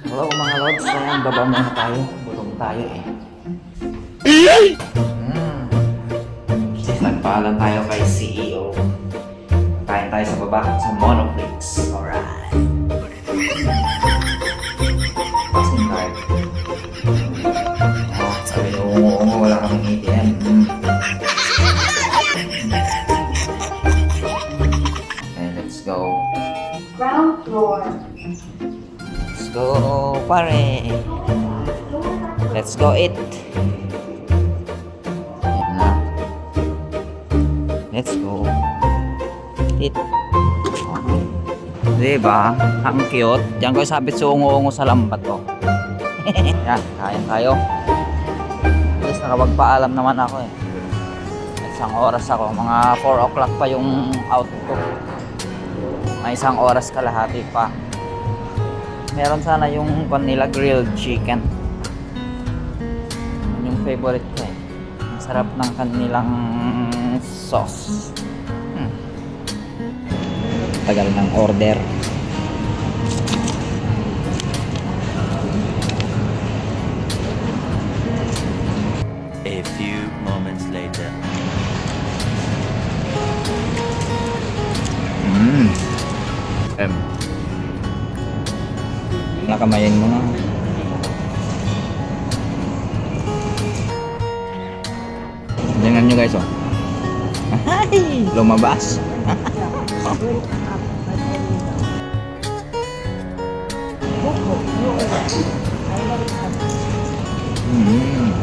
Hello mga lods, ayan, baba muna tayo. Bulong tayo eh. Hmm. Nagpaalam tayo kay CEO. Kain tayo sa baba sa Monoflix. Alright. Passing card. Oh, sabi niyo, oo, oo, wala kaming ATM. Hmm. Okay, let's go. Ground floor. Go, pare. Let's go eat. Ayan. Let's go. Okay. Diba? Ang cute. Diyan ko sabit sa ungo-ungo sa lambat ko. Yan, kain tayo. Least nakapagpaalam naman ako eh. Isang oras ako. Mga 4 o'clock pa yung out ko. May isang oras kalahati pa meron sana yung vanilla grilled chicken Yun yung favorite ko eh ang sarap ng kanilang sauce hmm. tagal ng order A few moments later. mm. em nakamayin mo na. Tingnan nyo guys oh. Ay, lumabas. Mm.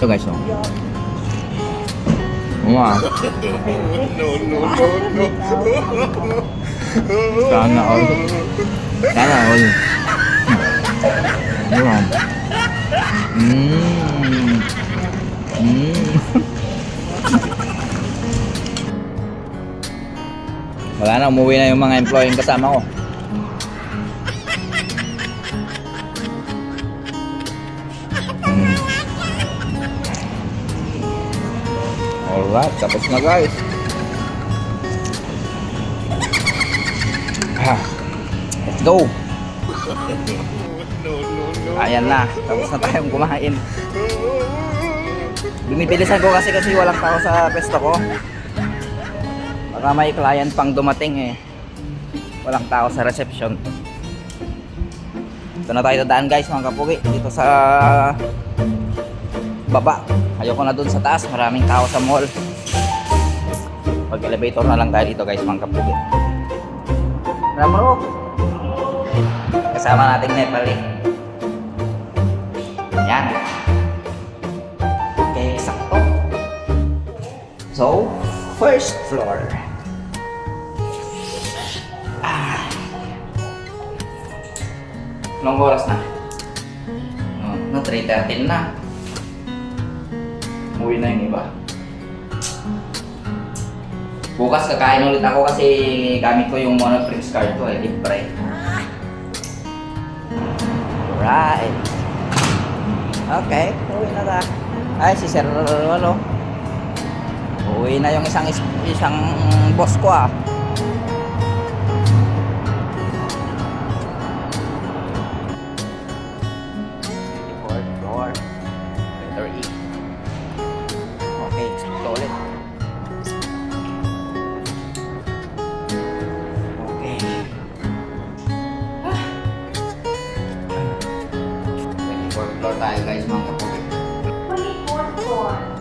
Ito guys, oh. Wow. Sana all. Sana all. Wow. Mmm. Mmm. Wala na, umuwi na yung mga employee kasama ko. Alright, tapos na guys. Ah, let's go. Ayan na, tapos na tayong kumain. Binibilisan ko kasi kasi walang tao sa pesto ko. Baka may client pang dumating eh. Walang tao sa reception. Ito na tayo dadaan guys mga kapugi. Dito sa baba. Ayoko na dun sa taas. Maraming tao sa mall. Pag elevator na lang tayo dito guys mga kapugi. Ramro. Kasama nating Nepal eh. Yan. Okay, sakto. So, first floor. Ah. Anong oras na? Oh, no, 3.13 na. Uwi na yung iba. Bukas kakain ulit ako kasi gamit ko yung monofreeze card ko eh, libre. Alright. Okay, uwi na ta. Ay, si Sir, ano? Uwi na yung isang isang boss ko ah. Guys mga kapatid. 24th floor.